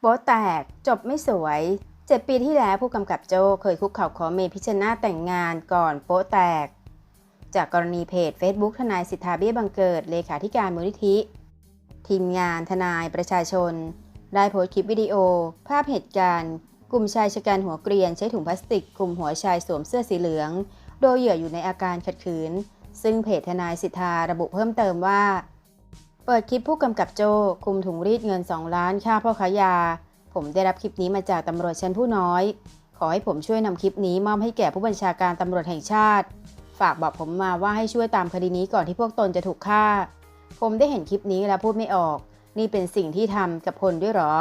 โป๊แตกจบไม่สวย เจ็ดปีที่แล้วผู้กำกับโจเคยคุกเข่าขอเมพิชนาแต่งงานก่อนโป๊แตก จากกรณีเพจ Facebook ทนายสิทธาเบี้ยบังเกิด เลขาธิการมูลนิธิ ทีมงานทนายประชาชน ได้โพสต์คลิปวิดีโอ ภาพเหตุการณ์ กลุ่มชายชะกันหัวเกรียนใช้ถุงพลาสติกคลุมหัวชายสวมเสื้อสีเหลือง โดยเหยื่ออยู่ในอาการขัดขืน ซึ่งเพจทนายสิทธาระบุเพิ่มเติมว่า เปิดคลิปผู้กำกับโจคุมถุงรีดเงิน 2 ล้านค่าพ่อค้ายา ผมได้รับคลิปนี้มาจากตำรวจชั้นผู้น้อย ขอให้ผมช่วยนำคลิปนี้มอบให้แก่ผู้บัญชาการตำรวจแห่งชาติ ฝากบอกผมมาว่าให้ช่วยตามคดีนี้ก่อนที่พวกตนจะถูกฆ่า ผมได้เห็นคลิปนี้แล้วพูดไม่ออก นี่เป็นสิ่งที่ทำกับพลด้วยหรอ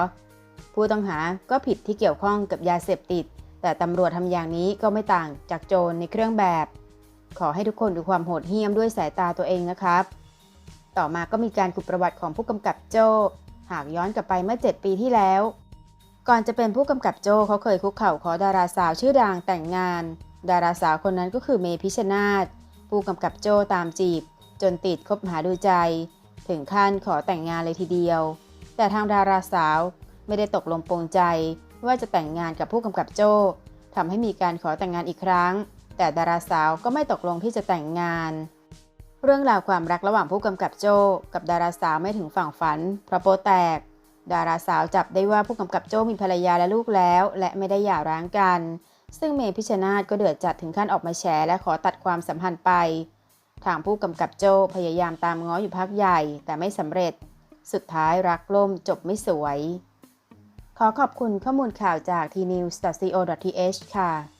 ผู้ต้องหาก็ผิดที่เกี่ยวข้องกับยาเสพติด แต่ตำรวจทำอย่างนี้ก็ไม่ต่างจากโจรในเครื่องแบบ ขอให้ทุกคนดูความโหดเหี้ยมด้วยสายตาตัวเองนะครับ ต่อมาก็มีการขุดประวัติของผู้กำกับโจ หากย้อนกลับไปเมื่อ 7 ปีที่แล้ว ก่อนจะเป็นผู้กำกับโจเขาเคยคุกเข่าขอดาราสาวชื่อดังแต่งงาน ดาราสาวคนนั้นก็คือเมพิชนาธผู้กำกับโจตามจีบ จนติดคบหาดูใจ ถึงขั้นขอแต่งงานเลยทีเดียว แต่ทางดาราสาวไม่ได้ตกลงปรงใจว่าจะแต่งงานกับผู้กำกับโจทำให้มีการขอแต่งงานอีกครั้ง แต่ดาราสาวก็ไม่ตกลงที่จะแต่งงาน เรื่องราวความรักระหว่างผู้กำกับโจกับดาราสาวไม่ถึงฝั่งฝันเพราะโปแตก ดาราสาวจับได้ว่าผู้กำกับโจมีภรรยาและลูกแล้ว และไม่ได้หย่าร้างกัน ซึ่งเมพิชนาธก็เดือดจัดถึงขั้นออกมาแฉและขอตัดความสัมพันธ์ไป ทางผู้กำกับโจพยายามตามง้ออยู่พักใหญ่แต่ไม่สำเร็จ สุดท้ายรักล่มจบไม่สวย ขอขอบคุณข้อมูลข่าวจาก tnews.co.th ค่ะ